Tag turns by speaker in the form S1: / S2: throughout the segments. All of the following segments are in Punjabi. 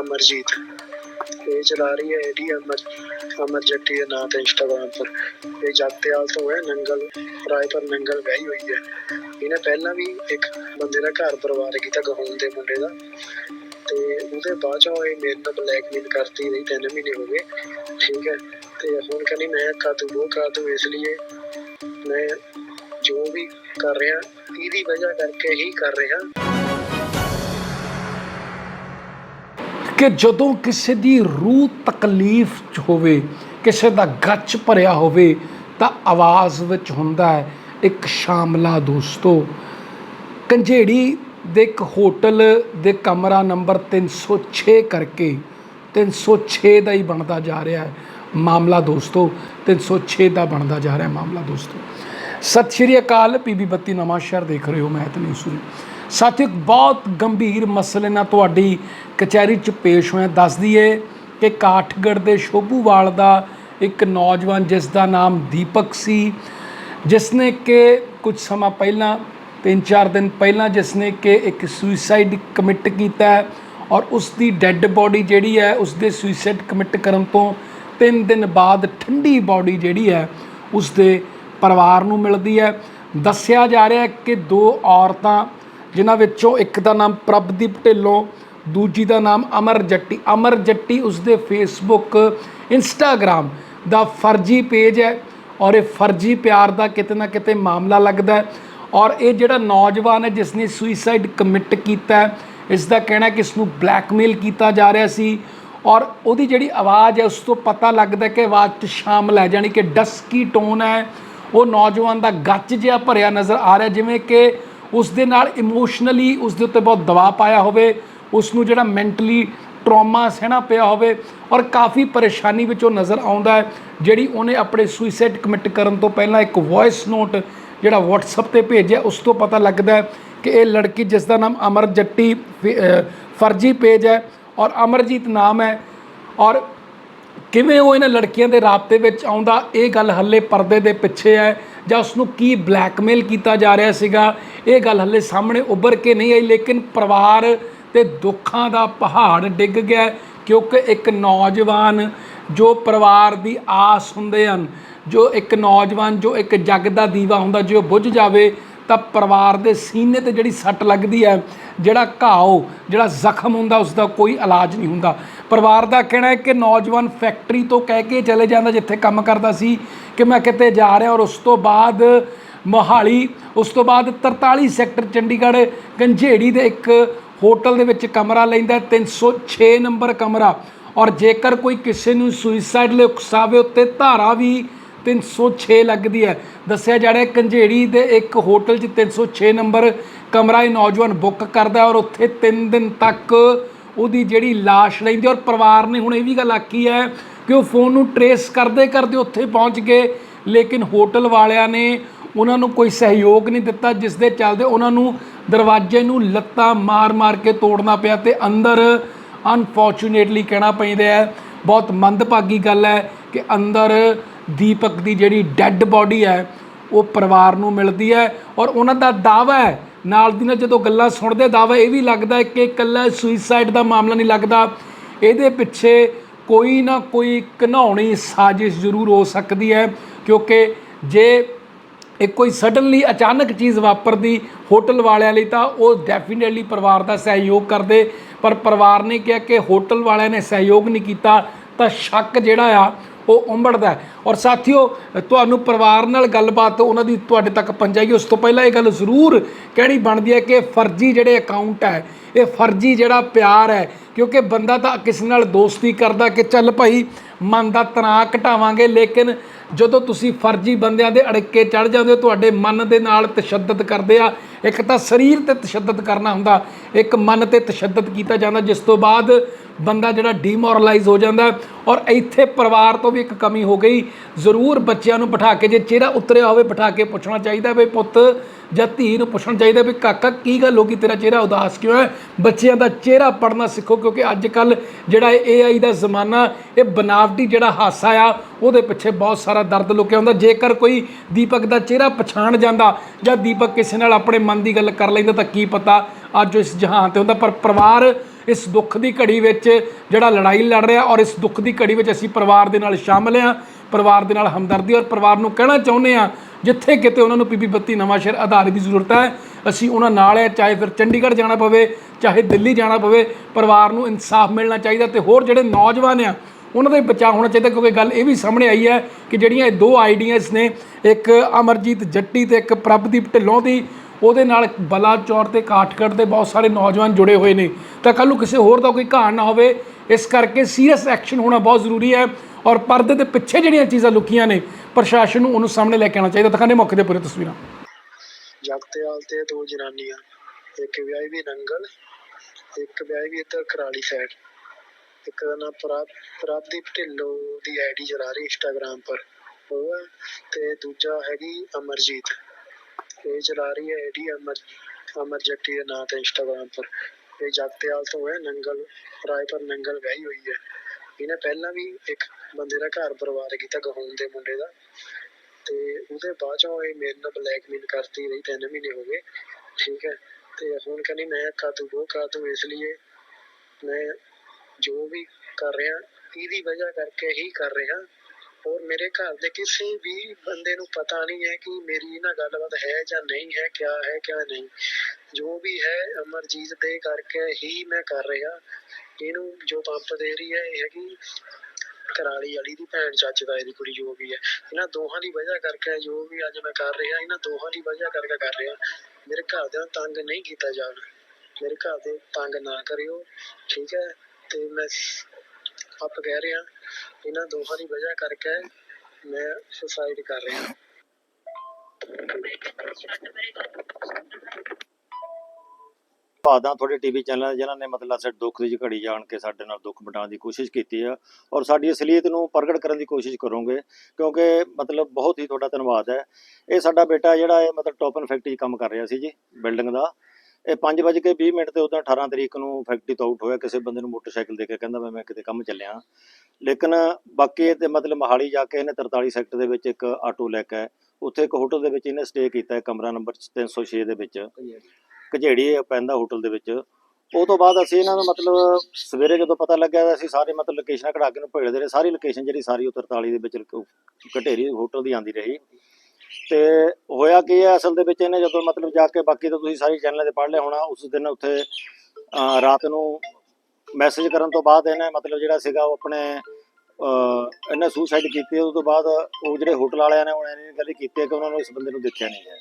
S1: ਅਮਰਜੀਤ ਇਹ ਚਲਾ ਰਹੀ ਹੈ ਆਈਡੀ ਅਮਰ ਅਮਰ ਜੱਟੀ ਦੇ ਨਾਂ ਤੇ ਇੰਸਟਾਗ੍ਰਾਮ ਪਰ ਇਹ ਜਗਤਿਆਲ ਤੋਂ ਹੈ ਨੰਗਲ ਰਾਏਪੁਰ ਨੰਗਲ ਵਿਆਹੀ ਹੋਈ ਹੈ। ਇਹਨੇ ਪਹਿਲਾਂ ਵੀ ਇੱਕ ਬੰਦੇ ਦਾ ਘਰ ਪਰਿਵਾਰ ਕੀਤਾ ਗਹੂਨ ਦੇ ਮੁੰਡੇ ਦਾ। ਤੇ ਉਹਦੇ ਬਾਅਦ ਚੋਂ ਇਹ ਮੇਰੇ ਨਾਲ ਬਲੈਕਮੇਲ ਕਰਤੀ ਰਹੀ, ਤਿੰਨ ਮਹੀਨੇ ਹੋ ਗਏ। ਠੀਕ ਹੈ, ਤੇ ਹੁਣ ਕਹਿੰਦੀ ਮੈਂ ਕਰ ਉਹ ਕਰ ਦੂੰ ਇਸ ਲਈ ਮੈਂ ਜੋ ਵੀ ਕਰ ਰਿਹਾ, ਇਹਦੀ ਵਜ੍ਹਾ ਕਰਕੇ ਹੀ ਕਰ ਰਿਹਾ।
S2: ਕਿ ਜਦੋਂ ਕਿਸੇ ਦੀ ਰੂਹ ਤਕਲੀਫ 'ਚ ਹੋਵੇ, ਕਿਸੇ ਦਾ ਗੱਚ ਭਰਿਆ ਹੋਵੇ, ਤਾਂ ਆਵਾਜ਼ ਵਿੱਚ ਹੁੰਦਾ ਹੈ, ਇੱਕ ਸ਼ਾਮਲਾ ਦੋਸਤੋ, ਕੰਝੇੜੀ ਦੇ ਇੱਕ ਹੋਟਲ ਦੇ ਕਮਰਾ ਨੰਬਰ 306 ਕਰਕੇ 306 ਦਾ ਹੀ ਬਣਦਾ ਜਾ ਰਿਹਾ ਹੈ ਮਾਮਲਾ ਦੋਸਤੋ 306 ਦਾ ਬਣਦਾ ਜਾ ਰਿਹਾ ਹੈ ਮਾਮਲਾ ਦੋਸਤੋ। ਸਤਿ ਸ਼੍ਰੀ ਅਕਾਲ ਪੀਬੀ ਬੱਤੀ ਨਵਾਂ ਸ਼ਹਿਰ ਦੇਖ ਰਹੇ ਹੋ, ਮੈਂ ਤਨੀ ਸੂਰੀ ਸਾਥੀਓ ਬਹੁਤ ਗੰਭੀਰ ਮਸਲੇ ਨਾਲ ਤੁਹਾਡੀ ਕਚਹਿਰੀ 'ਚ ਪੇਸ਼ ਹੋਇਆ। ਦੱਸ ਦਈਏ ਕਿ ਕਾਠਗੜ੍ਹ ਦੇ ਸ਼ੋਭੂਵਾਲ ਦਾ ਇੱਕ ਨੌਜਵਾਨ, ਜਿਸ ਦਾ ਨਾਮ ਦੀਪਕ ਸੀ ਜਿਸ ਨੇ ਕਿ ਕੁਝ ਸਮਾਂ ਪਹਿਲਾਂ 3-4 ਦਿਨ ਪਹਿਲਾਂ ਜਿਸ ਨੇ ਕਿ ਇੱਕ ਸੁਸਾਈਡ ਕਮਿਟ ਕੀਤਾ ਔਰ ਉਸ ਦੀ ਡੈੱਡ ਬੋਡੀ ਜਿਹੜੀ ਹੈ ਉਸ ਦੇ ਸੁਸਾਈਡ ਕਮਿਟ ਕਰਨ ਤੋਂ 3 ਦਿਨ ਬਾਅਦ ਠੰਡੀ ਬੋਡੀ ਜਿਹੜੀ ਹੈ ਉਸ ਦੇ ਪਰਿਵਾਰ ਨੂੰ ਮਿਲਦੀ ਹੈ। ਦੱਸਿਆ ਜਾ ਰਿਹਾ ਹੈ ਕਿ ਦੋ ਔਰਤਾਂ ਜਿਨ੍ਹਾਂ ਵਿੱਚੋਂ ਇੱਕ ਦਾ ਨਾਮ ਪ੍ਰਭਦੀਪ ਢਿੱਲੋਂ, ਦੂਜੀ ਦਾ ਨਾਮ ਅਮਰ ਜੱਟੀ। ਅਮਰ ਜੱਟੀ ਉਸਦੇ ਫੇਸਬੁੱਕ ਇੰਸਟਾਗ੍ਰam ਦਾ ਫਰਜ਼ੀ ਪੇਜ ਹੈ ਔਰ ਇਹ ਫਰਜ਼ੀ ਪਿਆਰ ਦਾ ਕਿਤੇ ਨਾ ਕਿਤੇ ਮਾਮਲਾ ਲੱਗਦਾ ਔਰ ਇਹ ਜਿਹੜਾ ਨੌਜਵਾਨ ਹੈ ਜਿਸ ਨੇ ਸੁਸਾਈਡ ਕਮਿਟ ਕੀਤਾ ਇਸ ਦਾ ਕਹਿਣਾ ਕਿ ਇਸ ਨੂੰ ਬਲੈਕਮੇਲ ਕੀਤਾ ਜਾ ਰਿਹਾ ਸੀ ਔਰ ਉਹਦੀ ਜਿਹੜੀ ਆਵਾਜ਼ ਹੈ ਉਸ ਤੋਂ ਪਤਾ ਲੱਗਦਾ ਕਿ ਆਵਾਜ਼ 'ਚ ਸ਼ਾਮਲ ਹੈ ਜਾਨੀ ਕਿ ਡਸਕੀ ਟੋਨ ਹੈ। ਉਹ ਨੌਜਵਾਨ ਦਾ ਗੱਚ ਜਿਹਾ ਭਰਿਆ ਨਜ਼ਰ ਆ ਰਿਹਾ, ਜਿਵੇਂ ਕਿ ਉਸ ਦੇ ਨਾਲ ਇਮੋਸ਼ਨਲੀ ਉਸ ਦੇ ਉੱਤੇ ਬਹੁਤ ਦਬਾਅ ਪਾਇਆ ਹੋਵੇ ਉਸ ਨੂੰ ਜਿਹੜਾ ਮੈਂਟਲੀ ਟਰੋਮਾ ਸਹਿਣਾ ਪਿਆ ਹੋਵੇ ਔਰ ਕਾਫੀ ਪਰੇਸ਼ਾਨੀ ਵਿੱਚ ਉਹ ਨਜ਼ਰ ਆਉਂਦਾ ਹੈ, ਜਿਹੜੀ ਉਹਨੇ ਆਪਣੇ ਸੁਸਾਈਡ ਕਮਿਟ ਕਰਨ ਤੋਂ ਪਹਿਲਾਂ ਇੱਕ ਵੌਇਸ ਨੋਟ ਜਿਹੜਾ WhatsApp ਤੇ ਭੇਜਿਆ, ਉਸ ਤੋਂ ਪਤਾ ਲੱਗਦਾ ਹੈ ਕਿ ਇਹ ਲੜਕੀ ਜਿਸ ਦਾ ਨਾਮ ਅਮਰ ਜੱਟੀ ਫਰਜ਼ੀ ਪੇਜ ਹੈ ਔਰ ਅਮਰਜੀਤ ਨਾਮ ਹੈ ਔਰ ਕਿਵੇਂ ਉਹ ਇਹਨਾਂ ਲੜਕੀਆਂ ਦੇ ਰਾਬਤੇ ਵਿੱਚ ਆਉਂਦਾ, ਇਹ ਗੱਲ ਹੱਲੇ ਪਰਦੇ ਦੇ ਪਿੱਛੇ ਹੈ ਜਾਂ ਉਸ ਨੂੰ ਕੀ ਬਲੈਕਮੇਲ ਕੀਤਾ ਜਾ ਰਿਹਾ ਸੀਗਾ ਇਹ ਗੱਲ ਹੱਲੇ ਸਾਹਮਣੇ ਉੱਭਰ ਕੇ ਨਹੀਂ ਆਈ, ਲੇਕਿਨ ਪਰਿਵਾਰ ਤੇ ਦੁੱਖਾਂ ਦਾ ਪਹਾੜ ਡਿੱਗ ਗਿਆ ਕਿਉਂਕਿ ਇੱਕ ਨੌਜਵਾਨ ਜੋ ਪਰਿਵਾਰ ਦੀ ਆਸ ਹੁੰਦੇ ਹਨ, ਜੋ ਇੱਕ ਨੌਜਵਾਨ, ਜੋ ਇੱਕ ਜੱਗ ਦਾ ਦੀਵਾ ਹੁੰਦਾ, ਜੇ ਉਹ ਬੁੱਝ ਜਾਵੇ ਤਾਂ ਪਰਿਵਾਰ ਦੇ ਸੀਨੇ ਤੇ ਜਿਹੜੀ ਸੱਟ ਲੱਗਦੀ ਹੈ, ਜਿਹੜਾ ਘਾਓ, ਜਿਹੜਾ ਜ਼ਖਮ ਹੁੰਦਾ ਉਸ ਦਾ ਕੋਈ ਇਲਾਜ ਨਹੀਂ ਹੁੰਦਾ। ਪਰਿਵਾਰ ਦਾ ਕਹਿਣਾ ਹੈ ਕਿ ਨੌਜਵਾਨ ਫੈਕਟਰੀ ਤੋਂ ਕਹਿ ਕੇ ਚਲੇ ਜਾਂਦਾ, ਜਿੱਥੇ ਕੰਮ ਕਰਦਾ ਸੀ, ਕਿ ਮੈਂ ਕਿਤੇ ਜਾ ਰਿਹਾ ਔਰ ਉਸ ਤੋਂ ਬਾਅਦ ਮੋਹਾਲੀ, ਉਸ ਤੋਂ ਬਾਅਦ 43 ਸੈਕਟਰ ਚੰਡੀਗੜ੍ਹ, ਗੰਝੇੜੀ ਦੇ ਇੱਕ ਹੋਟਲ ਦੇ ਵਿੱਚ ਕਮਰਾ ਲੈਂਦਾ 306 ਨੰਬਰ ਕਮਰਾ। ਔਰ ਜੇਕਰ ਕੋਈ ਕਿਸੇ ਨੂੰ ਸੁਇਸਾਈਡ ਲਈ ਉਕਸਾਵੇ ਉੱਤੇ ਧਾਰਾ ਵੀ 306 ਲੱਗਦੀ ਹੈ। ਦੱਸਿਆ ਜਾ ਰਿਹਾ ਕੰਝੇੜੀ ਦੇ ਇੱਕ ਹੋਟਲ 'ਚ 306 ਨੰਬਰ ਕਮਰਾ ਇਹ ਨੌਜਵਾਨ ਬੁੱਕ ਕਰਦਾ ਔਰ ਉੱਥੇ 3 ਦਿਨ ਤੱਕ ਉਹਦੀ ਜਿਹੜੀ ਲਾਸ਼ ਲੈਂਦੀ ਔਰ ਪਰਿਵਾਰ ਨੇ ਹੁਣ ਇਹ ਵੀ ਗੱਲ ਆਖੀ ਹੈ ਕਿ ਉਹ ਫੋਨ ਨੂੰ ਟਰੇਸ ਕਰਦੇ ਕਰਦੇ ਉੱਥੇ ਪਹੁੰਚ ਗਏ। ਲੇਕਿਨ ਹੋਟਲ ਵਾਲਿਆਂ ਨੇ ਉਹਨਾਂ ਨੂੰ ਕੋਈ ਸਹਿਯੋਗ ਨਹੀਂ ਦਿੱਤਾ, ਜਿਸ ਦੇ ਚੱਲਦੇ ਉਹਨਾਂ ਨੂੰ ਦਰਵਾਜ਼ੇ ਨੂੰ ਲੱਤਾਂ ਮਾਰ-ਮਾਰ ਕੇ ਤੋੜਨਾ ਪਿਆ ਤੇ ਅੰਦਰ ਅਨਫੋਰਚੂਨੇਟਲੀ ਕਹਿਣਾ ਪੈਂਦਾ ਹੈ, ਬਹੁਤ ਮੰਦਭਾਗੀ ਗੱਲ ਹੈ ਕਿ ਅੰਦਰ ਦੀਪਕ ਦੀ ਜਿਹੜੀ ਡੈੱਡ ਬਾਡੀ ਹੈ, ਉਹ ਪਰਿਵਾਰ ਨੂੰ ਮਿਲਦੀ ਹੈ ਔਰ ਉਹਨਾਂ ਦਾ ਦਾਵਾ ਹੈ, ਨਾਲ ਦੀ ਨਾਲ ਜਦੋਂ ਗੱਲਾਂ ਸੁਣਦੇ ਦਾਵਾ ਇਹ ਵੀ ਲੱਗਦਾ ਕਿ ਇਕੱਲਾ ਸੁਇਸਾਈਡ ਦਾ ਮਾਮਲਾ ਨਹੀਂ ਲੱਗਦਾ, ਇਹਦੇ ਪਿੱਛੇ ਕੋਈ ਨਾ ਕੋਈ ਘਨਾਉਣੀ ਸਾਜ਼ਿਸ਼ ਜ਼ਰੂਰ ਹੋ ਸਕਦੀ ਹੈ ਕਿਉਂਕਿ ਜੇ ਇਹ ਕੋਈ ਸਡਨਲੀ ਅਚਾਨਕ ਚੀਜ਼ ਵਾਪਰਦੀ ਹੋਟਲ ਵਾਲਿਆਂ ਲਈ ਤਾਂ ਉਹ ਡੈਫੀਨਿਟਲੀ ਪਰਿਵਾਰ ਦਾ ਸਹਿਯੋਗ ਕਰਦੇ। ਪਰ ਪਰਿਵਾਰ ਨੇ ਕਿਹਾ ਕਿ ਹੋਟਲ ਵਾਲਿਆਂ ਨੇ ਸਹਿਯੋਗ ਨਹੀਂ ਕੀਤਾ ਤਾਂ ਸ਼ੱਕ ਜਿਹੜਾ ਆ, ਉਹ ਉੰਬੜਦਾ ਔਰ ਸਾਥੀਓ, ਤੁਹਾਨੂੰ ਪਰਿਵਾਰ ਨਾਲ ਗੱਲਬਾਤ ਉਹਨਾਂ ਦੀ ਤੁਹਾਡੇ ਤੱਕ ਪਹੁੰਚਾਈ। ਉਸ ਤੋਂ ਪਹਿਲਾਂ ਇਹ ਗੱਲ ਜ਼ਰੂਰ ਕਹਿਣੀ ਬਣਦੀ ਹੈ ਕਿ ਫਰਜ਼ੀ ਜਿਹੜੇ ਅਕਾਊਂਟ ਹੈ, ਇਹ ਫਰਜ਼ੀ ਜਿਹੜਾ ਪਿਆਰ ਹੈ, ਕਿਉਂਕਿ ਬੰਦਾ ਤਾਂ ਕਿਸੇ ਨਾਲ ਦੋਸਤੀ ਕਰਦਾ ਕਿ ਚੱਲ ਭਾਈ, ਮਨ ਦਾ ਤਣਾਅ ਘਟਾਵਾਂਗੇ, ਲੇਕਿਨ ਜਦੋਂ ਤੁਸੀਂ ਫਰਜ਼ੀ ਬੰਦਿਆਂ ਦੇ ਅੜਕੇ ਚੜ ਜਾਂਦੇ ਹੋ, ਤੁਹਾਡੇ ਮਨ ਦੇ ਨਾਲ ਤਸ਼ੱਦਦ ਕਰਦੇ ਆ। ਇੱਕ ਤਾਂ ਸਰੀਰ ਤੇ ਤਸ਼ੱਦਦ ਕਰਨਾ ਹੁੰਦਾ। ਇੱਕ ਮਨ ਤੇ ਤਸ਼ੱਦਦ ਕੀਤਾ ਜਾਂਦਾ, ਜਿਸ ਤੋਂ ਬਾਅਦ ਬੰਦਾ ਜਿਹੜਾ ਡੀਮੋਰਲਾਈਜ਼ ਹੋ ਜਾਂਦਾ ਔਰ ਇੱਥੇ ਪਰਿਵਾਰ ਤੋਂ ਵੀ ਇੱਕ ਕਮੀ ਹੋ ਗਈ। ਜ਼ਰੂਰ ਬੱਚਿਆਂ ਨੂੰ ਬਿਠਾ ਕੇ, ਜੇ ਚਿਹਰਾ ਉਤਰਿਆ ਹੋਵੇ, ਬਿਠਾ ਕੇ ਪੁੱਛਣਾ ਚਾਹੀਦਾ ਵੀ ਪੁੱਤ ਜਾਂ ਧੀ ਨੂੰ ਪੁੱਛਣਾ ਚਾਹੀਦਾ ਵੀ ਕਾਕਾ, ਕੀ ਗੱਲ ਹੋ ਗਈ? ਤੇਰਾ ਚਿਹਰਾ ਉਦਾਸ ਕਿਉਂ ਹੈ? ਬੱਚਿਆਂ ਦਾ ਚਿਹਰਾ ਪੜਨਾ ਸਿੱਖੋ, ਕਿਉਂਕਿ ਅੱਜ ਕੱਲ ਜਿਹੜਾ ਇਹ ਏਆਈ ਦਾ ਜ਼ਮਾਨਾ, ਇਹ ਬਨਾਵਟੀ ਜਿਹੜਾ ਹਾਸਾ ਆ, ਉਹਦੇ ਪਿੱਛੇ ਬਹੁਤ ਸਾਰਾ ਦਰਦ ਲੁਕਿਆ ਹੁੰਦਾ। ਜੇਕਰ ਕੋਈ ਦੀਪਕ ਦਾ ਚਿਹਰਾ ਪਛਾਣ ਜਾਂਦਾ ਜਾਂ ਦੀਪਕ ਕਿਸੇ ਨਾਲ ਆਪਣੇ ਮਨ ਦੀ ਗੱਲ ਕਰ ਲੈਂਦਾ ਤਾਂ ਕੀ ਪਤਾ ਅੱਜ ਇਸ ਜਹਾਨ ਤੇ ਹੁੰਦਾ। ਪਰ ਪਰਿਵਾਰ ਇਸ ਦੁੱਖ ਦੀ ਘੜੀ ਵਿੱਚ ਜਿਹੜਾ ਲੜਾਈ ਲੜ ਰਿਹਾ ਔਰ ਇਸ ਦੁੱਖ ਦੀ ਘੜੀ ਵਿੱਚ ਅਸੀਂ ਪਰਿਵਾਰ ਦੇ ਨਾਲ ਸ਼ਾਮਲ ਹਾਂ, ਪਰਿਵਾਰ ਦੇ ਨਾਲ ਹਮਦਰਦੀ ਔਰ ਪਰਿਵਾਰ ਨੂੰ ਕਹਿਣਾ ਚਾਹੁੰਦੇ ਹਾਂ ਜਿੱਥੇ ਕਿਤੇ ਉਹਨਾਂ ਨੂੰ ਪੀਪੀ ਬੱਤੀ ਨਵਾਂ ਸ਼ਹਿਰ ਅਦਾਰੇ ਦੀ ਜ਼ਰੂਰਤ ਹੈ, ਅਸੀਂ ਉਹਨਾਂ ਨਾਲ ਹੈ, ਚਾਹੇ ਫਿਰ ਚੰਡੀਗੜ੍ਹ ਜਾਣਾ ਪਵੇ, ਚਾਹੇ ਦਿੱਲੀ ਜਾਣਾ ਪਵੇ, ਪਰਿਵਾਰ ਨੂੰ ਇਨਸਾਫ ਮਿਲਣਾ ਚਾਹੀਦਾ ਤੇ ਹੋਰ ਜਿਹੜੇ ਨੌਜਵਾਨ ਆ, ਉਹਨਾਂ ਦਾ ਬਚਾਅ ਹੋਣਾ ਚਾਹੀਦਾ, ਕਿਉਂਕਿ ਗੱਲ ਇਹ ਵੀ ਸਾਹਮਣੇ ਆਈ ਹੈ ਕਿ ਜਿਹੜੀਆਂ ਇਹ ਦੋ ਆਈਡੀਆਸ ਨੇ, ਇੱਕ ਅਮਰਜੀਤ ਜੱਟੀ ਤੇ ਇੱਕ ਪ੍ਰਭਦੀਪ ਢਿੱਲੋਂ ਦੀ, ਉਹਦੇ ਨਾਲ ਬਲਾਚੌਰ ਤੇ ਕਾਠਗੜ੍ਹ ਦੇ ਬਹੁਤ ਸਾਰੇ ਨੌਜਵਾਨ ਜੁੜੇ ਹੋਏ ਨੇ। ਤਾਂ ਕੱਲ੍ਹ ਨੂੰ ਕਿਸੇ ਹੋਰ ਦਾ ਕੋਈ ਘਾਣ ਨਾ ਹੋਵੇ, ਇਸ ਕਰਕੇ ਸੀਰੀਅਸ ਐਕਸ਼ਨ ਹੋਣਾ ਬਹੁਤ ਜ਼ਰੂਰੀ ਹੈ। ਔਰ ਪਰਦੇ ਦੇ ਪਿੱਛੇ ਜਿਹੜੀਆਂ ਚੀਜ਼ਾਂ ਲੁਕੀਆਂ ਨੇ, ਪ੍ਰਸ਼ਾਸਨ ਨੂੰ ਉਹਨੂੰ ਸਾਹਮਣੇ ਲੈ ਕੇ ਆਉਣਾ ਚਾਹੀਦਾ। ਦਿਖਾਣੇ ਮੌਕੇ ਦੇ ਪੂਰੇ ਤਸਵੀਰਾਂ।
S1: ਜਗਤਿਆਲ ਤੇ ਦੋ ਜਨਾਨੀਆਂ, ਇੱਕ ਵਿਆਹੀ ਵੀ ਨੰਗਲ, ਇੱਕ ਵਿਆਹੀ ਵੀ ਇੱਧਰ ਕਰਾਲੀ ਸਾਈਡ ਇੱਕ ਦਾ ਨਾਮ ਪ੍ਰਭ ਢਿੱਲੋਂ ਦੀ ਆਈਡੀ ਚਲਾ ਰਹੀ ਇੰਸਟਾਗ੍ਰਾਮ ਪਰ। ਉਹ ਤੇ ਦੂਜਾ ਹੈਗੀ ਅਮਰਜੀਤ। ਇਹ ਚਲਾ ਰਹੀ ਹੈ ਆਈਡੀ ਅਮਰ ਅਮਰ ਜੱਟੀ ਦੇ ਨਾਂ ਤੇ ਇੰਸਟਾਗ੍ਰਾਮ ਪਰ। ਇਹ ਜਗਤਿਆਲ ਤੋਂ ਹੈ, ਨੰਗਲ, ਰਾਏਪੁਰ ਨੰਗਲ ਵਿਆਹੀ ਹੋਈ ਹੈ। ਇਹਨੇ ਪਹਿਲਾਂ ਵੀ ਇੱਕ ਬੰਦੇ ਦਾ ਘਰ ਬਰਬਾਦ ਕੀਤਾ ਗਹੂਨ ਦੇ ਮੁੰਡੇ ਦਾ। ਤੇ ਉਹਦੇ ਬਾਅਦ ਚੋਂ ਇਹ ਮੇਰੇ ਨਾਲ ਬਲੈਕਮੇਲ ਕਰਦੀ ਰਹੀ, ਤਿੰਨ ਮਹੀਨੇ ਹੋ ਗਏ। ਠੀਕ ਹੈ। ਤੇ ਹੁਣ ਕਹਿੰਦੀ, ਮੈਂ ਕਰ ਉਹ ਕਰ ਇਸ ਲਈ ਮੈਂ ਜੋ ਵੀ ਕਰ ਰਿਹਾ, ਇਹਦੀ ਵਜ੍ਹਾ ਕਰਕੇ ਹੀ ਕਰ ਰਿਹਾ। ਔਰ ਮੇਰੇ ਘਰ ਦੇ ਕਿਸੇ ਵੀ ਬੰਦੇ ਨੂੰ ਪਤਾ ਨਹੀਂ ਹੈ ਕਿ ਮੇਰੀ ਇਹਨਾਂ ਗੱਲਬਾਤ ਹੈ ਜਾਂ ਨਹੀਂ ਹੈ, ਕਿਆ ਹੈ, ਕਿਆ ਨਹੀਂ। ਜੋ ਵੀ ਹੈ, ਅਮਰਜੀਤ ਦੇ ਕਰਕੇ ਹੀ ਮੈਂ ਕਰ ਰਿਹਾ। ਇਹਨੂੰ ਜੋ ਪੰਪ ਦੇ ਰਹੀ ਹੈ, ਇਹ ਹੈਗੀ ਕਰਾਲੀ ਵਾਲੀ ਦੀ ਭੈਣ ਚੱਜ ਦਾ ਇਹਦੀ ਕੁੜੀ ਜੋ ਵੀ ਹੈ। ਇਹਨਾਂ ਦੋਹਾਂ ਦੀ ਵਜ੍ਹਾ ਕਰਕੇ ਜੋ ਵੀ ਅੱਜ ਮੈਂ ਕਰ ਰਿਹਾ, ਇਹਨਾਂ ਦੋਹਾਂ ਦੀ ਵਜ੍ਹਾ ਕਰਕੇ ਕਰ ਰਿਹਾ। ਮੇਰੇ ਘਰਦਿਆਂ ਦੇ ਤੰਗ ਨਹੀਂ ਕੀਤਾ ਜਾਣਾ। ਮੇਰੇ ਘਰ ਦੇ ਤੰਗ ਨਾ ਕਰਿਓ, ਠੀਕ ਹੈ? ਤੇ ਮੈਂ ਆਪ ਕਹਿ ਰਿਹਾ, ਇਹਨਾਂ ਦੋਹਾਂ ਦੀ ਵਜ੍ਹਾ ਕਰਕੇ ਮੈਂ ਸੁਸਾਈਡ ਕਰ ਰਿਹਾ।
S3: ਧੰਨਵਾਦ ਆ ਤੁਹਾਡੇ ਟੀਵੀ ਚੈਨਲ ਜਿਨ੍ਹਾਂ ਨੇ ਮਤਲਬ ਸਾਡੇ ਦੁੱਖ ਦੀ ਘੜੀ ਜਾਣ ਕੇ ਸਾਡੇ ਨਾਲ ਦੁੱਖ ਵੰਡਾਉਣ ਦੀ ਕੋਸ਼ਿਸ਼ ਕੀਤੀ ਆ। ਔਰ ਸਾਡੀ ਅਸਲੀਅਤ ਨੂੰ ਪ੍ਰਗਟ ਕਰਨ ਦੀ ਕੋਸ਼ਿਸ਼ ਕਰੋਗੇ, ਕਿਉਂਕਿ ਮਤਲਬ ਬਹੁਤ ਹੀ ਤੁਹਾਡਾ ਧੰਨਵਾਦ ਹੈ। ਇਹ ਸਾਡਾ ਬੇਟਾ ਜਿਹੜਾ ਇਹ ਮਤਲਬ ਟੋਪਨ ਫੈਕਟਰੀ 'ਚ ਕੰਮ ਕਰ ਰਿਹਾ ਸੀ ਜੀ ਬਿਲਡਿੰਗ ਦਾ। ਇਹ 5:20 ਮਿੰਟ ਤੇ ਉਦੋਂ 18 ਤਰੀਕ ਨੂੰ ਫੈਕਟਰੀ ਤੋਂ ਆਊਟ ਹੋਇਆ। ਕਿਸੇ ਬੰਦੇ ਨੂੰ ਮੋਟਰਸਾਈਕਲ ਦੇ ਕੇ ਕਹਿੰਦਾ ਮੈਂ ਮੈਂ ਕਿਤੇ ਕੰਮ ਚੱਲਿਆ। ਲੇਕਿਨ ਬਾਕੀ ਇਹ ਤੇ ਮਤਲਬ ਮਹਾਲੀ ਜਾ ਕੇ ਇਹਨੇ 43 ਸੈਕਟਰ ਦੇ ਵਿੱਚ ਇੱਕ ਆਟੋ ਲੈ ਕੇ ਉੱਥੇ ਇੱਕ ਹੋਟਲ ਦੇ ਵਿੱਚ ਇਹਨੇ ਸਟੇ ਕੀਤਾ ਹੈ, ਕਮਰਾ ਨੰਬਰ 306 ਦੇ ਵਿੱਚ। ਕਝੇੜੀ ਪੈਂਦਾ ਹੋਟਲ ਦੇ ਵਿੱਚ। ਉਹ ਤੋਂ ਬਾਅਦ ਅਸੀਂ ਇਹਨਾਂ ਨੂੰ ਮਤਲਬ ਸਵੇਰੇ ਜਦੋਂ ਪਤਾ ਲੱਗਿਆ ਤਾਂ ਅਸੀਂ ਸਾਰੇ ਮਤਲਬ ਲੋਕੇਸ਼ਨਾਂ ਕਢਾ ਕੇ ਨੂੰ ਭੇਜਦੇ ਰਹੇ। ਸਾਰੀ ਲੋਕੇਸ਼ਨ ਜਿਹੜੀ ਸਾਰੀ ਉਹ 43 ਦੇ ਵਿੱਚ ਘਟੇਰੀ ਹੋਟਲ ਦੀ ਆਂਦੀ ਰਹੀ। ਤੇ ਹੋਇਆ ਕੀ ਹੈ, ਅਸਲ ਦੇ ਵਿੱਚ ਇਹਨੇ ਜਦੋਂ ਮਤਲਬ ਜਾ ਕੇ ਬਾਕੀ ਤਾਂ ਤੁਸੀਂ ਸਾਰੀ ਚੈਨਲਾਂ ਤੇ ਪੜ੍ਹ ਲਿਆ ਹੋਣਾ, ਉਸ ਦਿਨ ਉੱਥੇ ਰਾਤ ਨੂੰ ਮੈਸੇਜ ਕਰਨ ਤੋਂ ਬਾਅਦ ਇਹਨੇ ਮਤਲਬ ਜਿਹੜਾ ਸੀਗਾ ਉਹ ਆਪਣੇ ਇਹਨੇ ਸੁਸਾਈਡ ਕੀਤੀ। ਉਸ ਤੋਂ ਬਾਅਦ ਉਹ ਜਿਹੜੇ ਹੋਟਲ ਵਾਲਿਆਂ ਨੇ ਉਹਨਾਂ ਨੇ ਗੱਲ ਕੀਤੀ ਕਿ ਉਹਨਾਂ ਨੂੰ ਇਸ ਬੰਦੇ ਨੂੰ ਦੇਖਿਆ ਨਹੀਂ ਗਿਆ।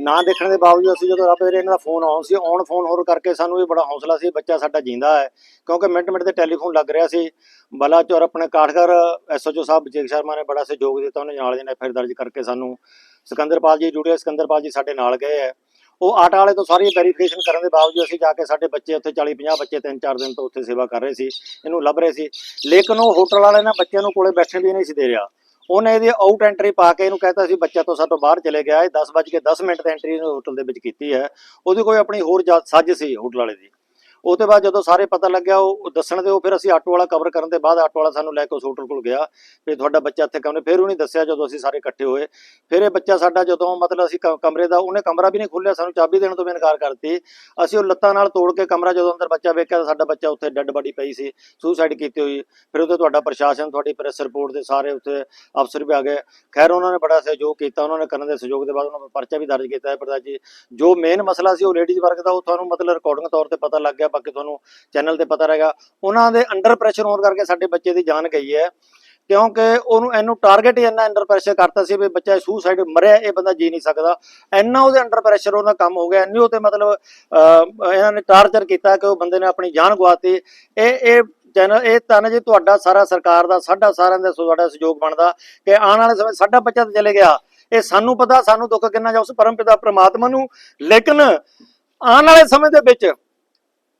S3: ਨਾ ਦੇਖਣ ਦੇ ਬਾਵਜੂਦ ਅਸੀਂ ਜਦੋਂ ਰੱਬ ਵੀਰੇ ਇਹਨਾਂ ਦਾ ਫੋਨ ਆਉਣ ਸੀ ਆਨ ਫੋਨ ਹੋਰ ਕਰਕੇ ਸਾਨੂੰ ਇਹ ਬੜਾ ਹੌਸਲਾ ਸੀ, ਬੱਚਾ ਸਾਡਾ ਜਿੰਦਾ ਹੈ। ਕਿਉਂਕਿ ਮਿੰਟ ਮਿੰਟ ਤੇ ਟੈਲੀਫੋਨ ਲੱਗ ਰਿਹਾ ਸੀ। ਬਲਾਚੌਰ ਆਪਣੇ ਕਾਠਗੜ ਐਸਓਚਓ ਸਾਹਿਬ ਜੇਕ ਸ਼ਰਮਾ ਨੇ ਬੜਾ ਸਹਿਯੋਗ ਦਿੱਤਾ, ਉਹਨੇ ਨਾਲ ਜਨ ਐਫਆਈਆਰ ਦਰਜ ਕਰਕੇ ਸਾਨੂੰ। ਸਿਕੰਦਰਪਾਲ ਜੀ ਜੁੜੇ, ਸਿਕੰਦਰਪਾਲ ਜੀ ਸਾਡੇ ਨਾਲ ਗਏ ਹੈ। ਉਹ ਆਟਾ ਵਾਲੇ ਤੋਂ ਸਾਰੀ ਵੈਰੀਫਿਕੇਸ਼ਨ ਕਰਨ ਦੇ ਬਾਵਜੂਦ ਅਸੀਂ ਜਾ ਕੇ ਸਾਡੇ ਬੱਚੇ ਉੱਥੇ 40 50 ਬੱਚੇ ਤਿੰਨ ਚਾਰ ਦਿਨ ਤੋਂ ਉੱਥੇ ਸੇਵਾ ਕਰ ਰਹੇ ਸੀ, ਇਹਨੂੰ ਲੱਭ ਰਹੇ ਸੀ। ਲੇਕਿਨ ਉਹ ਹੋਟਲ ਵਾਲੇ ਨੇ ਬੱਚਿਆਂ ਨੂੰ ਕੋਲੇ ਬੈਠਣ ਵੀ ਨਹੀਂ ਸੀ ਦੇ ਰਿਹਾ। ਉਹਨੇ ਇਹਦੀ ਆਊਟ ਐਂਟਰੀ ਪਾ ਕੇ ਇਹਨੂੰ ਕਹਿਤਾ ਸੀ, ਬੱਚਾ ਤੋਂ ਸਾਤੋਂ ਬਾਹਰ ਚਲੇ ਗਿਆ, ਇਹ 10 ਵੱਜ ਕੇ 10 ਮਿੰਟ ਤੇ ਐਂਟਰੀ ਹੋਟਲ ਦੇ ਵਿੱਚ ਕੀਤੀ ਹੈ। ਉਹਦੀ ਕੋਈ ਆਪਣੀ ਹੋਰ ਜਾ- ਸੱਜ ਸੀ ਹੋਟਲ ਵਾਲੇ ਦੀ। ਉਹ ਤੋਂ ਬਾਅਦ ਜਦੋਂ ਸਾਰੇ ਪਤਾ ਲੱਗਿਆ, ਉਹ ਦੱਸਣ ਦੇ, ਉਹ ਫਿਰ ਅਸੀਂ ਆਟੋ ਵਾਲਾ ਕਵਰ ਕਰਨ ਦੇ ਬਾਅਦ ਆਟੋ ਵਾਲਾ ਸਾਨੂੰ ਲੈ ਕੇ ਉਸ ਹੋਟਲ ਕੋਲ ਗਿਆ। ਵੀ ਤੁਹਾਡਾ ਬੱਚਾ ਇੱਥੇ ਕਮਰੇ, ਫਿਰ ਉਹਨੇ ਦੱਸਿਆ ਜਦੋਂ ਅਸੀਂ ਸਾਰੇ ਇਕੱਠੇ ਹੋਏ। ਫਿਰ ਇਹ ਬੱਚਾ ਸਾਡਾ ਜਦੋਂ ਮਤਲਬ ਅਸੀਂ ਕ- ਕਮਰੇ ਦਾ, ਉਹਨੇ ਕਮਰਾ ਵੀ ਨਹੀਂ ਖੋਲ੍ਹਿਆ, ਸਾਨੂੰ ਚਾਬੀ ਦੇਣ ਤੋਂ ਵੀ ਇਨਕਾਰ ਕਰਤੀ। ਅਸੀਂ ਉਹ ਲੱਤਾਂ ਨਾਲ ਤੋੜ ਕੇ ਕਮਰਾ ਜਦੋਂ ਅੰਦਰ ਬੱਚਾ ਵੇਖਿਆ ਤਾਂ ਸਾਡਾ ਬੱਚਾ ਉੱਥੇ ਡੈੱਡ ਬਾਡੀ ਪਈ ਸੀ ਸੁਸਾਈਡ ਕੀਤੀ ਹੋਈ। ਫਿਰ ਉਹਦੇ ਤੁਹਾਡਾ ਪ੍ਰਸ਼ਾਸਨ, ਤੁਹਾਡੀ ਪ੍ਰੈਸ ਰਿਪੋਰਟ ਦੇ ਸਾਰੇ ਉੱਥੇ ਅਫਸਰ ਵੀ ਆ ਗਏ। ਖੈਰ, ਉਹਨਾਂ ਨੇ ਬੜਾ ਸਹਿਯੋਗ ਕੀਤਾ, ਉਹਨਾਂ ਨੇ ਕਰਨ ਦੇ ਸਹਿਯੋਗ ਦੇ ਬਾਅਦ ਉਹਨਾਂ ਨੇ ਪਰਚਾ ਵੀ ਦਰਜ ਕੀਤਾ ਹੈ, ਪ੍ਰਧਾਨ ਜੀ। ਜੋ ਮੇਨ ਮਸਲਾ ਸੀ ਉਹ ਲੇਡੀਜ਼ ਵਰਗ ਦਾ, ਉਹ ਤੁਹਾਨੂੰ ਮਤਲਬ ਰਿਕਾਰਡਿੰਗ ਤੌਰ ਤੇ ਪਤਾ ਲੱਗ ਗਿਆ ਬਾਕੀ ਤੁਹਾਨੂੰ ਚੈਨਲ ਤੇ ਪਤਾ ਰਹੇਗਾ। ਉਹਨਾਂ ਦੇ ਅੰਡਰ ਪ੍ਰੈਸ਼ਰ ਹੋਣ ਕਰਕੇ ਸਾਡੇ ਬੱਚੇ ਦੀ ਜਾਨ ਗਈ ਹੈ। ਕਿਉਂਕਿ ਉਹਨੂੰ ਇਹਨੂੰ ਟਾਰਗੇਟ ਹੀ ਇੰਨਾ ਅੰਡਰ ਪ੍ਰੈਸ਼ਰ ਕਰਤਾ ਸੀ ਵੀ ਬੱਚਾ ਸੁਸਾਈਡ ਮਰਿਆ, ਇਹ ਬੰਦਾ ਜੀ ਨਹੀਂ ਸਕਦਾ। ਇੰਨਾ ਉਹਦੇ ਅੰਡਰ ਪ੍ਰੈਸ਼ਰ ਉਹਦਾ ਕੰਮ ਹੋ ਗਿਆ। ਇੰਨੀ ਉਹ ਤੇ ਮਤਲਬ ਇਹਨਾਂ ਨੇ ਟਾਰਚਰ ਕੀਤਾ ਕਿ ਉਹ ਬੰਦੇ ਨੇ ਆਪਣੀ ਜਾਨ ਗਵਾਤੀ ਇਹ ਇਹ ਚੈਨਲ ਇਹ ਤਾਂ ਜੀ ਤੁਹਾਡਾ ਸਾਰਾ ਸਰਕਾਰ ਦਾ, ਸਾਡਾ ਸਾਰਿਆਂ ਦਾ ਤੁਹਾਡਾ ਸਹਿਯੋਗ ਬਣਦਾ ਕਿ ਆਉਣ ਵਾਲੇ ਸਮੇਂ ਸਾਡਾ ਬੱਚਾ ਤਾਂ ਚਲੇ ਗਿਆ। ਇਹ ਸਾਨੂੰ ਪਤਾ, ਸਾਨੂੰ ਦੁੱਖ ਕਿੰਨਾ ਜਾ ਉਸ ਪਰਮਪਿਤਾ, ਪ੍ਰਮਾਤਮਾ ਨੂੰ। ਲੇਕਿਨ ਆਉਣ ਵਾਲੇ ਸਮੇਂ ਦੇ ਵਿੱਚ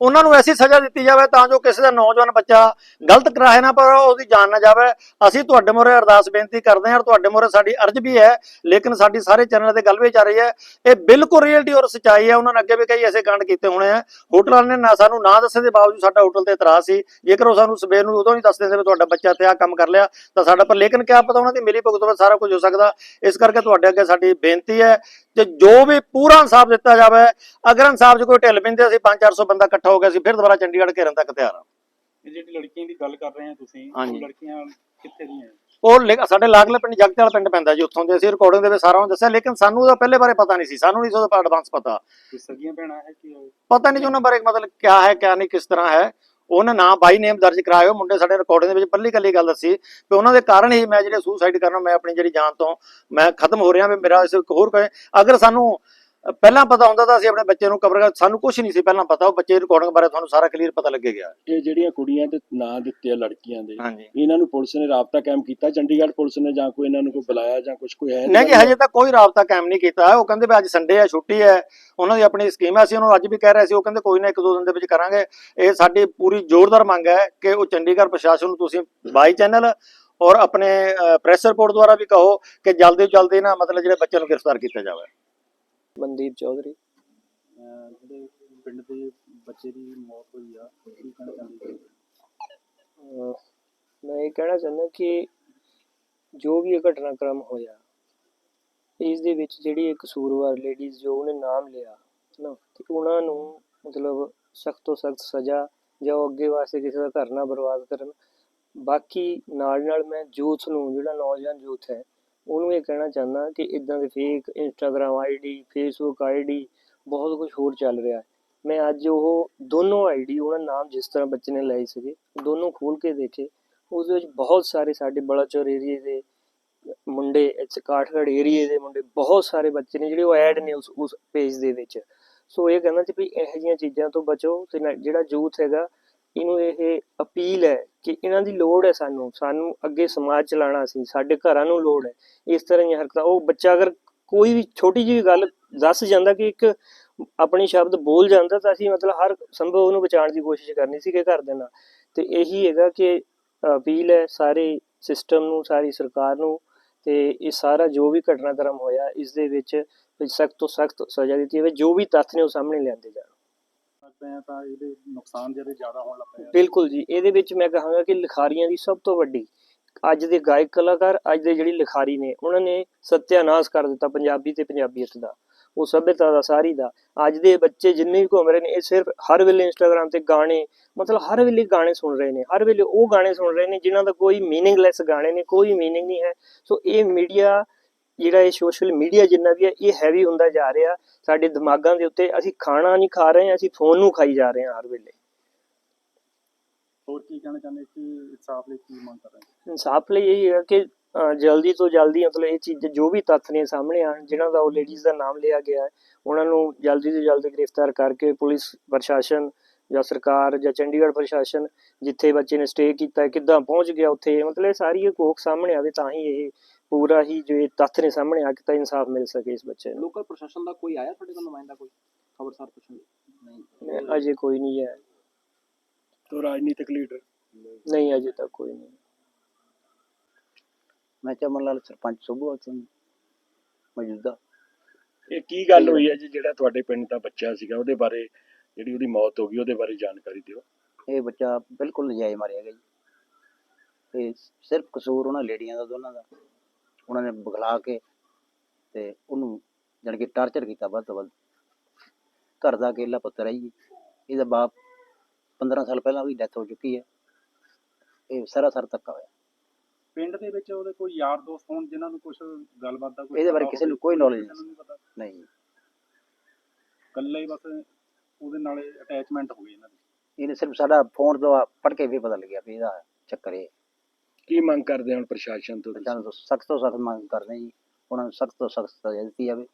S3: ਉਹਨਾਂ ਨੂੰ ਐਸੀ ਸਜ਼ਾ ਦਿੱਤੀ ਜਾਵੇ ਤਾਂ ਜੋ ਕਿਸੇ ਦਾ ਨੌਜਵਾਨ ਬੱਚਾ ਗਲਤ ਕਰਾਏ ਨਾ ਪਰ ਉਹਦੀ ਜਾਨ ਨਾ ਜਾਵੇ। ਅਸੀਂ ਤੁਹਾਡੇ ਮੂਹਰੇ ਅਰਦਾਸ ਬੇਨਤੀ ਕਰਦੇ ਹਾਂ ਔਰ ਤੁਹਾਡੇ ਮੂਹਰੇ ਸਾਡੀ ਅਰਜ਼ ਵੀ ਹੈ, ਲੇਕਿਨ ਸਾਡੀ ਸਾਰੇ ਚੈਨਲ ਤੇ ਗੱਲ ਵੀ ਚੱਲ ਰਹੀ ਹੈ। ਇਹ ਬਿਲਕੁਲ ਰੀਅਲਟੀ ਔਰ ਸੱਚਾਈ ਹੈ। ਉਹਨਾਂ ਨੇ ਅੱਗੇ ਵੀ ਕਈ ਐਸੇ ਕਾਂਡ ਕੀਤੇ ਹੋਣੇ ਆ। ਹੋਟਲ ਵਾਲਿਆਂ ਨੇ ਨਾ ਸਾਨੂੰ ਨਾ ਦੱਸਣ ਦੇ ਬਾਵਜੂਦ ਸਾਡਾ ਹੋਟਲ ਤੇ ਇਤਰਾਜ਼ ਸੀ। ਜੇਕਰ ਉਹ ਸਾਨੂੰ ਸਵੇਰ ਨੂੰ ਉਦੋਂ ਹੀ ਦੱਸ ਦਿੰਦੇ ਵੀ ਤੁਹਾਡਾ ਬੱਚਾ ਤੇ ਆ ਕੰਮ ਕਰ ਲਿਆ, ਤਾਂ ਸਾਡਾ ਪਰ ਲੇਕਿਨ ਕਿਆ ਪਤਾ ਉਹਨਾਂ ਦੀ ਮਿਲੀ ਭੁਗਤ ਵਿੱਚ ਸਾਰਾ ਕੁਝ ਹੋ ਸਕਦਾ। ਇਸ ਕਰਕੇ ਤੁਹਾਡੇ ਅੱਗੇ ਸਾਡੀ ਬੇਨਤੀ ਹੈ ਕਿ ਜੋ ਵੀ ਪੂਰਾ ਇਨਸਾਫ ਦਿੱਤਾ ਜਾਵੇ, ਅਗਰ ਇਨਸਾਫ 'ਚ ਕੋਈ ਢਿੱਲ ਪੈਂਦੇ ਅਸੀਂ 5-400 ਬੰਦਾ ਇਕੱਠਾ ਹੋ ਗਿਆ ਸੀ ਫਿਰ ਦੁਬਾਰਾ ਚੰਡੀਗੜ੍ਹ ਘੇਰਨ ਤੱਕ ਤਿਆਰ ਆ।
S4: ਇਹ ਜਿਹੜੀ ਲੜਕੀਆਂ ਦੀ ਗੱਲ ਕਰ ਰਹੇ ਆ ਤੁਸੀਂ ਉਹ। ਲੜਕੀਆਂ ਕਿੱਥੇ ਦੀਆਂ?
S3: ਉਹ ਲੇ- ਸਾਡੇ ਲਾਗਲੇ ਪਿੰਡ ਜਗਤੇ ਵਾਲਾ ਪਿੰਡ ਪੈਂਦਾ ਜੀ ਉੱਥੋਂ ਦੇ ਅਸੀਂ ਰਿਕਾਰਡਿੰਗ ਦੇ ਵਿੱਚ ਸਾਰਾ ਦੱਸਿਆ ਲੇਕਿਨ ਸਾਨੂੰ ਉਹਦਾ ਪਹਿਲੇ ਬਾਰੇ ਪਤਾ ਨਹੀਂ ਸੀ ਸਾਨੂੰ ਨਹੀਂ ਸੀ ਉਹਦਾ ਐਡਵਾਂਸ ਪਤਾ।
S4: ਕੋਈ ਸਗੀਆਂ ਭੈਣਾਂ ਹੈ ਕਿ ਉਹ-
S3: ਪਤਾ ਨਹੀਂ ਜੀ ਉਹਨਾਂ ਬਾਰੇ ਮਤਲਬ ਕਿਆ ਹੈ ਕਿਆ ਨਹੀਂ ਕਿਸ ਤਰ੍ਹਾਂ ਹੈ। ਉਹਨਾਂ ਨਾਂ ਬਾਈ ਨੇਮ ਦਰਜ ਹੋਏ ਮੁੰਡੇ ਸਾਡੇ ਰਿਕਾਰਡਿੰਗ ਦੇ ਵਿੱਚ ਪੱਲੀ ਕੱਲੀ ਗੱਲ ਦੱਸੀ। ਵੀ ਉਹਨਾਂ ਦੇ ਕਾਰਨ ਹੀ ਮੈਂ ਜਿਹੜੇ ਸੁਸਾਈਡ ਕਰਨਾ ਮੈਂ ਆਪਣੀ ਜਿਹੜੀ ਜਾਨ ਤੋਂ ਮੈਂ ਖਤਮ ਹੋ ਰਿਹਾ ਵੀ ਮੇਰਾ ਇਸ ਇੱਕ ਹੋਰ ਕੋਈ ਅਗਰ ਸਾਨੂੰ ਪਹਿਲਾਂ ਪਤਾ ਹੁੰਦਾ ਤਾਂ ਅਸੀਂ ਆਪਣੇ ਬੱਚੇ ਨੂੰ ਕਵਰ ਕਰ ਸਾਨੂੰ ਕੁਝ ਨਹੀਂ ਸੀ ਪਹਿਲਾਂ ਪਤਾ ਉਹ ਬੱਚੇ ਰਿਕਾਰਡਿੰਗ ਬਾਰੇ ਤੁਹਾਨੂੰ ਸਾਰਾ ਕਲੀਅਰ ਪਤਾ ਲੱਗੇਗਾ
S5: ਇਹ ਜਿਹੜੀਆਂ ਕੁੜੀਆਂ ਦੇ ਨਾਂ ਦਿੱਤੇ ਆ ਲੜਕੀਆਂ ਦੇ
S3: ਹਾਂਜੀ।
S5: ਇਹਨਾਂ ਨੂੰ ਪੁਲਿਸ ਨੇ ਰਾਬਤਾ ਕਾਇਮ ਕੀਤਾ? ਚੰਡੀਗੜ੍ਹ ਪੁਲਿਸ ਨੇ ਜਾਂ ਕੋਈ ਇਹਨਾਂ ਨੂੰ ਕੋਈ ਬੁਲਾਇਆ ਜਾਂ ਕੁਝ ਕੋਈ ਹੈ
S3: ਨਹੀਂ ਜੀ ਹਜੇ ਤੱਕ ਕੋਈ ਰਾਬਤਾ ਕਾਇਮ ਨਹੀਂ ਕੀਤਾ। ਉਹ ਕਹਿੰਦੇ ਵੀ ਅੱਜ ਸੰਡੇ ਹੈ ਛੁੱਟੀ ਹੈ। ਉਹਨਾਂ ਦੀ ਆਪਣੀ ਸਕੀਮ ਹੈ। ਅਸੀਂ ਉਹਨਾਂ ਨੂੰ ਅੱਜ ਵੀ ਕਹਿ ਰਹੇ ਸੀ ਉਹ ਕਹਿੰਦੇ ਕੋਈ ਨਾ ਇੱਕ ਦੋ ਦਿਨ ਦੇ ਵਿੱਚ ਕਰਾਂਗੇ। ਇਹ ਸਾਡੀ ਪੂਰੀ ਜ਼ੋਰਦਾਰ ਮੰਗ ਹੈ ਕਿ ਉਹ ਚੰਡੀਗੜ੍ਹ ਪ੍ਰਸ਼ਾਸਨ ਨੂੰ ਤੁਸੀਂ ਬਾਈ ਚੈਨਲ ਔਰ ਆਪਣੇ ਪ੍ਰੈਸ ਰਿਪੋਰਟ ਦੁਆਰਾ ਵੀ ਕਹੋ ਕਿ ਜਲਦੀ ਤੋਂ ਜਲਦੀ ਨਾ ਮਤਲਬ ਜਿਹੜੇ ਬੱਚੇ ਨੂੰ ਗ੍ਰਿਫਤਾਰ ਕੀਤਾ ਜਾਵੇ।
S1: ਮਨਦੀਪ ਚੌਧਰੀ
S4: ਅਹ ਜਿਹੜੇ ਪਿੰਡ ਦੇ ਬੱਚੇ ਦੀ ਮੌਤ ਹੋਈ ਆ ਕੀ ਕਹਿਣਾ ਚਾਹੁੰਦੇ ਜੀ?
S6: ਅਹ ਮੈਂ ਇਹ ਕਹਿਣਾ ਚਾਹੁੰਦਾ ਕਿ ਜੋ ਵੀ ਇਹ ਘਟਨਾਕ੍ਰਮ ਹੋਇਆ ਇਸ ਦੇ ਵਿੱਚ ਜਿਹੜੀ ਇੱਕ ਕਸੂਰਵਾਰ ਲੇਡੀਜ਼ ਜੋ ਉਹਨੇ ਨਾਮ ਲਿਆ ਨਾ ਤੇ ਉਹਨਾਂ ਨੂੰ ਮਤਲਬ ਸਖਤ ਤੋਂ ਸਖਤ ਸਜ਼ਾ ਜਾਂ ਉਹ ਅੱਗੇ ਵਾਸਤੇ ਕਿਸੇ ਦਾ ਘਰ ਨਾ ਬਰਬਾਦ ਕਰਨ ਬਾਕੀ ਨਾਲ ਨਾਲ ਮੈਂ ਯੂਥ ਨੂੰ ਜਿਹੜਾ ਨੌਜਵਾਨ ਯੂਥ ਹੈ ਉਹਨੂੰ ਇਹ ਕਹਿਣਾ ਚਾਹੁੰਦਾ ਕਿ ਇਦਾਂ ਦੇ fake Instagram ID Facebook ID ਬਹੁਤ ਕੁਝ ਹੋਰ ਚੱਲ ਰਿਹਾ ਹੈ। ਮੈਂ ਅੱਜ ਉਹ ਦੋਨੋਂ ਆਈਡੀ ਉਹਨਾਂ ਨਾਮ ਜਿਸ ਤਰ੍ਹਾਂ ਬੱਚੇ ਨੇ ਲਏ ਸੀਗੇ, ਦੋਨੋਂ ਖੋਲ ਕੇ ਦੇਖੇ। ਉਸ ਵਿੱਚ ਬਹੁਤ ਸਾਰੇ ਸਾਡੇ ਬਲਾਚੌਰ ਏਰੀਏ ਦੇ ਮੁੰਡੇ, ਇੱਥੇ ਕਾਠਗੜ੍ਹ ਏਰੀਏ ਦੇ ਮੁੰਡੇ, ਬਹੁਤ ਸਾਰੇ ਬੱਚੇ ਨੇ ਜਿਹੜੇ ਉਹ ਐਡ ਨੇ ਉਸ ਉਸ ਪੇਜ ਦੇ ਵਿੱਚ। ਸੋ ਇਹ ਕਹਿੰਦਾ ਸੀ ਵੀ ਇਹੋ ਜਿਹੀਆਂ ਚੀਜ਼ਾਂ ਤੋਂ ਬਚੋ ਤੇ ਜਿਹੜਾ ਯੂਥ ਹੈਗਾ ਇਹਨੂੰ ਇਹ ਅਪੀਲ ਹੈ ਕਿ ਇਹਨਾਂ ਦੀ ਲੋੜ ਹੈ ਸਾਨੂੰ ਸਾਨੂੰ ਅੱਗੇ ਸਮਾਜ ਚਲਾਉਣਾ ਸੀ, ਸਾਡੇ ਘਰਾਂ ਨੂੰ ਲੋੜ ਹੈ। ਇਸ ਤਰ੍ਹਾਂ ਦੀਆਂ ਹਰਕਤਾਂ, ਉਹ ਬੱਚਾ ਅਗਰ ਕੋਈ ਵੀ ਛੋਟੀ ਜਿਹੀ ਗੱਲ ਦੱਸ ਜਾਂਦਾ ਕਿ ਇੱਕ ਆਪਣੇ ਸ਼ਬਦ ਬੋਲ ਜਾਂਦਾ ਤਾਂ ਅਸੀਂ ਮਤਲਬ ਹਰ ਸੰਭਵ ਉਹਨੂੰ ਬਚਾਉਣ ਦੀ ਕੋਸ਼ਿਸ਼ ਕਰਨੀ ਸੀ ਕਿ ਘਰ ਦੇ ਨਾਲ। ਤੇ ਇਹੀ ਹੈਗਾ ਕਿ ਅਪੀਲ ਹੈ ਸਾਰੇ ਸਿਸਟਮ ਨੂੰ, ਸਾਰੀ ਸਰਕਾਰ ਨੂੰ ਤੇ ਇਹ ਸਾਰਾ ਜੋ ਵੀ ਘਟਨਾਕ੍ਰਮ ਹੋਇਆ, ਇਸ ਦੇ ਵਿੱਚ ਸਖਤ ਤੋਂ ਸਖਤ ਸਜ਼ਾ ਦਿੱਤੀ ਜਾਵੇ, ਜੋ ਵੀ ਤੱਥ ਨੇ ਉਹ ਸਾਹਮਣੇ ਲਿਆਂਦੇ ਜਾਣ।
S4: ਸਕਦੇ ਆ ਤਾਂ ਇਹਦੇ ਨੁਕਸਾਨ ਜਿਹੜੇ ਜ਼ਿਆਦਾ ਹੋਣ ਲੱਗ ਪਏ ਆ।
S6: ਬਿਲਕੁਲ ਜੀ, ਇਹਦੇ ਵਿੱਚ ਮੈਂ ਕਹਾਂਗਾ ਕਿ ਲਿਖਾਰੀਆਂ ਦੀ ਸਭ ਤੋਂ ਵੱਡੀ ਅੱਜ ਦੇ ਗਾਇਕ ਕਲਾਕਾਰ, ਅੱਜ ਦੇ ਜਿਹੜੀ ਲਿਖਾਰੀ ਨੇ, ਉਹਨਾਂ ਨੇ ਸੱਤਿਆਨਾਸ਼ ਕਰ ਦਿੱਤਾ ਪੰਜਾਬੀ ਤੇ ਪੰਜਾਬੀਅਤ ਦਾ। ਉਹ ਸਭਿਅਤਾ ਦਾ, ਸਾਰੀ ਦਾ। ਅੱਜ ਦੇ ਬੱਚੇ ਜਿੰਨੇ ਵੀ ਘੁੰਮ ਰਹੇ ਨੇ, ਇਹ ਸਿਰਫ ਹਰ ਵੇਲੇ ਇੰਸਟਾਗ੍ਰam ਤੇ ਗਾਣੇ, ਮਤਲਬ ਹਰ ਵੇਲੇ ਗਾਣੇ ਸੁਣ ਰਹੇ ਨੇ। ਹਰ ਵੇਲੇ ਉਹ ਗਾਣੇ ਸੁਣ ਰਹੇ ਨੇ ਜਿਨ੍ਹਾਂ ਦਾ ਕੋਈ ਮੀਨਿੰਗਲੈਸ ਗਾਣੇ ਨੇ, ਕੋਈ ਮੀਨਿੰਗ ਨਹੀਂ ਹੈ। ਸੋ ਇਹ ਮੀਡੀਆ ਜਿਹੜਾ ਇਹ ਸੋਸ਼ਲ ਮੀਡੀਆ ਜਿੰਨਾ ਵੀ ਹੈ ਇਹ ਹੈਵੀ ਹੁੰਦਾ ਜਾ ਰਿਹਾ ਸਾਡੇ ਦਿਮਾਗਾਂ ਦੇ ਉੱਤੇ ਅਸੀਂ ਖਾਣਾ ਨਹੀਂ ਖਾ ਰਹੇ ਅਸੀਂ ਫੋਨ ਨੂੰ ਖਾਈ ਜਾ ਰਹੇ ਹਾਂ ਹਰ ਵੇਲੇ
S4: ਹੋਰ ਕੀ ਕਹਿਣਾ ਚਾਹੁੰਦੇ ਕਿ ਇਨਸਾਫ ਲਈ ਕੀ ਮੰਗ ਕਰ ਰਹੇ ਹੋ?
S6: ਇਨਸਾਫ ਲਈ ਇਹ ਹੈ ਕਿ ਜਲਦੀ ਤੋਂ ਜਲਦੀ ਮਤਲਬ ਇਹ ਚੀਜ਼ ਜੋ ਵੀ ਤੱਥ ਨੇ ਸਾਹਮਣੇ ਆਣ ਜਿਨ੍ਹਾਂ ਦਾ ਉਹ ਲੇਡੀਜ਼ ਦਾ ਨਾਮ ਲਿਆ ਗਿਆ ਹੈ ਉਹਨਾਂ ਨੂੰ ਜਲਦੀ ਤੋਂ ਜਲਦੀ ਗ੍ਰਿਫਤਾਰ ਕਰਕੇ ਪੁਲਿਸ ਪ੍ਰਸ਼ਾਸਨ ਜਾਂ ਸਰਕਾਰ ਜਾਂ ਚੰਡੀਗੜ੍ਹ ਪ੍ਰਸ਼ਾਸਨ ਜਿੱਥੇ ਬੱਚੇ ਨੇ ਸਟੇ ਕੀਤਾ ਕਿੱਦਾਂ ਪਹੁੰਚ ਗਿਆ ਉੱਥੇ ਮਤਲਬ ਇਹ ਸਾਰੀ ਇਹ ਕੋਕ ਸਾਹਮਣੇ ਆਵੇ ਤਾਂ ਹੀ ਇਹ ਪੂਰਾ ਹੀ ਜੋ ਇਹ ਤੱਥ ਨੇ ਸਾਹਮਣੇ ਆ ਕੇ ਤਾਂ ਇਨਸਾਫ ਮਿਲ ਸਕੇ ਇਸ ਬੱਚੇ ਨੂੰ।
S7: ਲੋਕਲ ਪ੍ਰਸ਼ਾਸਨ ਦਾ ਕੋਈ ਆਇਆ ਤੁਹਾਡੇ ਕੋਲ ਨੁਮਾਇੰਦਾ ਕੋਈ? ਖਬਰਸਾਰ ਪੁੱਛਣ ਲਈ?
S6: ਨਹੀਂ, ਅਜੇ ਕੋਈ ਨਹੀਂ ਹੈ
S5: ਤੋਂ ਰਾਜਨੀਤਿਕ ਲੀਡਰ?
S6: ਨਹੀਂ ਅਜੇ ਤੱਕ ਕੋਈ ਨਹੀਂ।
S8: ਮੈਂ ਚਮਨ ਲਾਲ ਸਰਪੰਚ ਸੋਭੂਵਾਲ ਸਿੰਘ ਮੌਜੂਦਾ।
S5: ਇਹ ਕੀ ਗੱਲ ਹੋਈ ਹੈ ਜੀ ਜਿਹੜਾ ਤੁਹਾਡੇ ਪਿੰਡ ਦਾ ਬੱਚਾ ਸੀਗਾ ਉਹਦੇ ਬਾਰੇ ਜਿਹੜੀ ਉਹਦੀ ਮੌਤ ਹੋ ਗਈ ਉਹਦੇ ਬਾਰੇ ਜਾਣਕਾਰੀ ਦਿਓ।
S8: ਇਹ ਬੱਚਾ ਬਿਲਕੁਲ ਨਜਾਇਜ਼ ਮਾਰਿਆ ਗਿਆ ਜੀ। ਇਹ ਸਿਰਫ ਕਸੂਰ ਉਹਨਾਂ ਲੇਡੀਆਂ ਦਾ ਦੋਨਾਂ ਦਾ। ਉਹਨਾਂ ਨੇ ਬਗਲਾ ਕੇ ਤੇ ਉਹਨੂੰ ਜਾਣੀ ਕਿ ਟਾਰਚਰ ਕੀਤਾ ਵੱਧ ਤੋਂ ਵੱਧ। ਘਰ ਦਾ ਅਕੇਲਾ ਪੁੱਤਰ ਹੈ ਜੀ। ਇਹਦਾ ਬਾਪ 15 ਸਾਲ ਪਹਿਲਾਂ ਉਹਦੀ ਡੈਥ ਹੋ ਚੁੱਕੀ ਹੈ। ਇਹ ਸਾਰਾ ਸਰ ਧੱਕਾ ਹੋਇਆ।
S4: ਪਿੰਡ ਦੇ ਵਿੱਚ ਉਹਦੇ ਕੋਈ ਯਾਰ ਦੋਸਤ ਹੋਣ ਜਿਨ੍ਹਾਂ ਨੂੰ ਕੁਝ ਗੱਲਬਾਤ ਦਾ ਕੋਈ
S8: ਇਹਦੇ ਬਾਰੇ ਕਿਸੇ ਨੂੰ? ਕੋਈ knowledge
S4: ਕਿਸੇ ਨੂੰ ਨਹੀਂ
S8: ਨਹੀਂ।
S4: ਇਕੱਲੇ ਹੀ ਬਸ ਉਹਦੇ ਨਾਲ ਅਟੈਚਮੈਂਟ ਹੋ ਗਈ ਇਹਨਾਂ ਦੀ।
S8: ਇਹਨੇ ਸਿਰਫ ਸਾਡਾ ਫੋਨ ਤੋਂ ਪੜ ਕੇ ਵੀ ਪਤਾ ਲੱਗਿਆ ਵੀ ਇਹਦਾ ਚੱਕਰ ਇਹ
S5: ਕੀ ਮੰਗ ਕਰਦੇ ਹੁਣ ਪ੍ਰਸ਼ਾਸਨ ਤੋਂ ਤੁਸੀਂ?
S8: ਬੱਚਿਆਂ ਨੂੰ ਸਖਤ ਤੋਂ ਸਖਤ ਮੰਗ ਕਰਦੇ ਹਾਂ ਜੀ ਉਹਨਾਂ ਨੂੰ ਸਖਤ ਤੋਂ ਸਖਤ ਸਜ਼ਾ ਦਿੱਤੀ ਜਾਵੇ